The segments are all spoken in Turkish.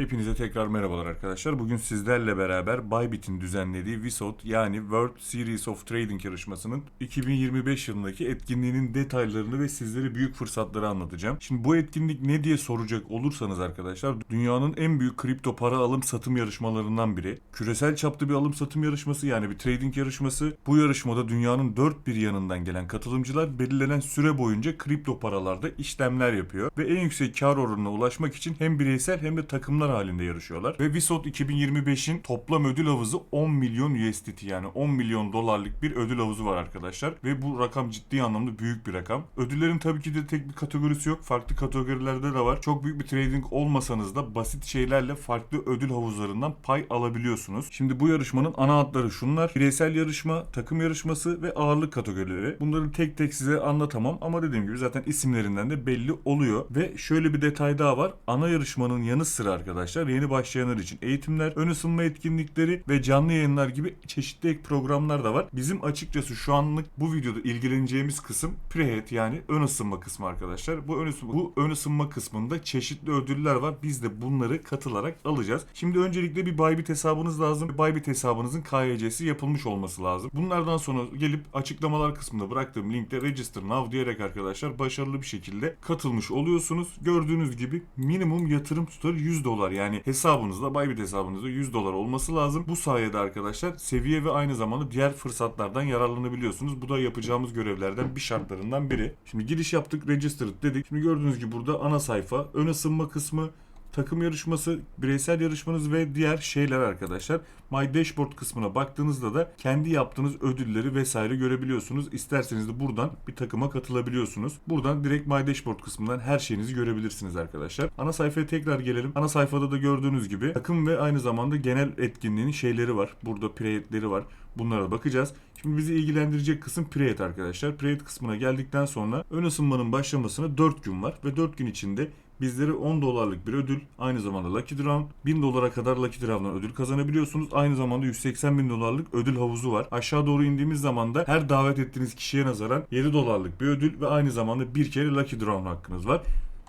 Hepinize tekrar merhabalar arkadaşlar. Bugün sizlerle beraber Bybit'in düzenlediği WISOT yani World Series of Trading yarışmasının 2025 yılındaki etkinliğinin detaylarını ve sizlere büyük fırsatları anlatacağım. Şimdi bu etkinlik ne diye soracak olursanız arkadaşlar dünyanın en büyük kripto para alım satım yarışmalarından biri. Küresel çapta bir alım satım yarışması yani bir trading yarışması. Bu yarışmada dünyanın dört bir yanından gelen katılımcılar belirlenen süre boyunca kripto paralarda işlemler yapıyor ve en yüksek kar oranına ulaşmak için hem bireysel hem de takımlar halinde yarışıyorlar. Ve Visot 2025'in toplam ödül havuzu 10 milyon USDT yani 10 milyon dolarlık bir ödül havuzu var arkadaşlar. Ve bu rakam ciddi anlamda büyük bir rakam. Ödüllerin tabii ki de tek bir kategorisi yok. Farklı kategorilerde de var. Çok büyük bir trading olmasanız da basit şeylerle farklı ödül havuzlarından pay alabiliyorsunuz. Şimdi bu yarışmanın ana hatları şunlar. Bireysel yarışma, takım yarışması ve ağırlık kategorileri. Bunları tek tek size anlatamam ama dediğim gibi zaten isimlerinden de belli oluyor. Ve şöyle bir detay daha var. Ana yarışmanın yanı sıra arkadaşlar yeni başlayanlar için eğitimler, ön ısınma etkinlikleri ve canlı yayınlar gibi çeşitli ek programlar da var. Bizim açıkçası şu anlık bu videoda ilgileneceğimiz kısım prehead yani ön ısınma kısmı arkadaşlar. Bu ön ısınma, bu ön ısınma kısmında çeşitli ödüller var. Biz de bunları katılarak alacağız. Şimdi öncelikle bir Bybit hesabınız lazım. Bybit hesabınızın KYC'si yapılmış olması lazım. Bunlardan sonra gelip açıklamalar kısmında bıraktığım linkte register now diyerek arkadaşlar başarılı bir şekilde katılmış oluyorsunuz. Gördüğünüz gibi minimum yatırım tutarı 100 dolar. Yani hesabınızda Bybit hesabınızda 100 dolar olması lazım. Bu sayede arkadaşlar seviye ve aynı zamanda diğer fırsatlardan yararlanabiliyorsunuz. Bu da yapacağımız görevlerden bir şartlarından biri. Şimdi giriş yaptık, registered dedik. Şimdi gördüğünüz gibi burada ana sayfa, ön ısınma kısmı, takım yarışması, bireysel yarışmanız ve diğer şeyler arkadaşlar. My Dashboard kısmına baktığınızda da kendi yaptığınız ödülleri vesaire görebiliyorsunuz. İsterseniz de buradan bir takıma katılabiliyorsunuz. Buradan direkt My Dashboard kısmından her şeyinizi görebilirsiniz arkadaşlar. Ana sayfaya tekrar gelelim. Ana sayfada da gördüğünüz gibi takım ve aynı zamanda genel etkinliğin şeyleri var. Burada prehead'leri var. Bunlara bakacağız. Şimdi bizi ilgilendirecek kısım prehead arkadaşlar. Prehead kısmına geldikten sonra ön ısınmanın başlamasına 4 gün var ve 4 gün içinde bizlere 10 dolarlık bir ödül, aynı zamanda Lucky Draw, 1000 dolara kadar Lucky Draw'dan ödül kazanabiliyorsunuz. Aynı zamanda 180 bin dolarlık ödül havuzu var. Aşağı doğru indiğimiz zaman da her davet ettiğiniz kişiye nazaran 7 dolarlık bir ödül ve aynı zamanda bir kere Lucky Draw hakkınız var.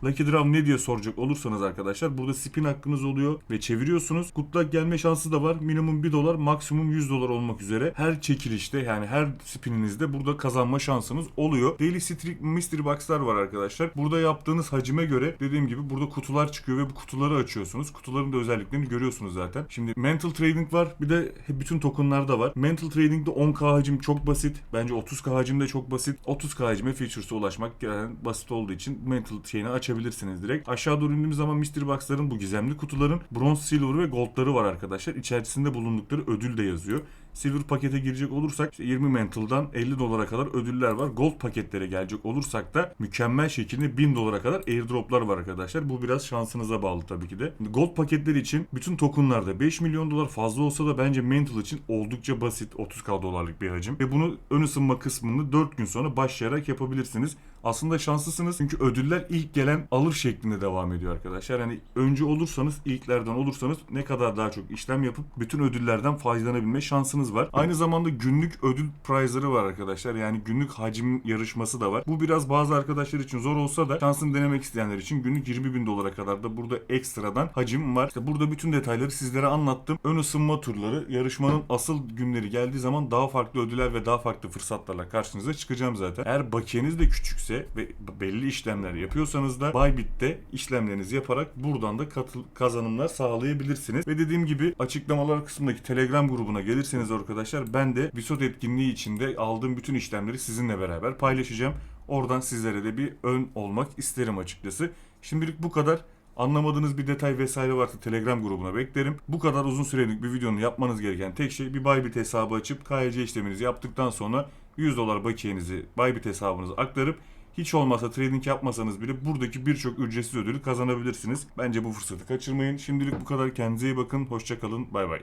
Lucky Draw ne diye soracak olursanız arkadaşlar burada spin hakkınız oluyor ve çeviriyorsunuz. Good gelme şansı da var. Minimum 1 dolar, maksimum 100 dolar olmak üzere her çekilişte yani her spininizde burada kazanma şansınız oluyor. Daily Streak Mystery Box'lar var arkadaşlar. Burada yaptığınız hacime göre dediğim gibi burada kutular çıkıyor ve bu kutuları açıyorsunuz. Kutuların da özelliklerini görüyorsunuz zaten. Şimdi Mental Trading var. Bir de bütün tokenlar da var. Mental Trading'de 10k hacim çok basit. Bence 30k hacim de çok basit. 30k hacime features'a ulaşmak yani basit olduğu için Mental şeyini açabilirsiniz direkt. Aşağı doğru indiğimiz zaman Mystery Box'ların bu gizemli kutuların bronze, silver ve gold'ları var arkadaşlar. İçerisinde bulundukları ödül de yazıyor. Silver pakete girecek olursak işte 20 mental'dan 50 dolara kadar ödüller var. Gold paketlere gelecek olursak da mükemmel şekilde 1000 dolara kadar airdroplar var arkadaşlar. Bu biraz şansınıza bağlı tabii ki de. Gold paketleri için bütün tokenlarda 5 milyon dolar fazla olsa da bence mental için oldukça basit 30k dolarlık bir hacim. Ve bunu ön ısınma kısmını 4 gün sonra başlayarak yapabilirsiniz. Aslında şanslısınız çünkü ödüller ilk gelen alır şeklinde devam ediyor arkadaşlar. Yani önce olursanız ilklerden olursanız ne kadar daha çok işlem yapıp bütün ödüllerden faydalanabilme şansınız var. Aynı zamanda günlük ödül prize'ları var arkadaşlar. Yani günlük hacim yarışması da var. Bu biraz bazı arkadaşlar için zor olsa da şansını denemek isteyenler için günlük 20 bin dolara kadar da burada ekstradan hacim var. İşte burada bütün detayları sizlere anlattım. Ön ısınma turları yarışmanın asıl günleri geldiği zaman daha farklı ödüller ve daha farklı fırsatlarla karşınıza çıkacağım zaten. Eğer bakiyeniz de küçükse ve belli işlemler yapıyorsanız da Bybit'te işlemlerinizi yaparak buradan da katıl kazanımlar sağlayabilirsiniz. Ve dediğim gibi açıklamalar kısmındaki Telegram grubuna gelirseniz arkadaşlar ben de Visot etkinliği içinde aldığım bütün işlemleri sizinle beraber paylaşacağım. Oradan sizlere de bir ön olmak isterim açıkçası. Şimdilik bu kadar. Anlamadığınız bir detay vesaire varsa Telegram grubuna beklerim. Bu kadar uzun sürelik bir videonun yapmanız gereken tek şey bir Bybit hesabı açıp KYC işleminizi yaptıktan sonra 100 dolar bakiyenizi Bybit hesabınıza aktarıp hiç olmazsa trading yapmasanız bile buradaki birçok ücretsiz ödülü kazanabilirsiniz. Bence bu fırsatı kaçırmayın. Şimdilik bu kadar. Kendinize iyi bakın. Hoşçakalın. Bay bay.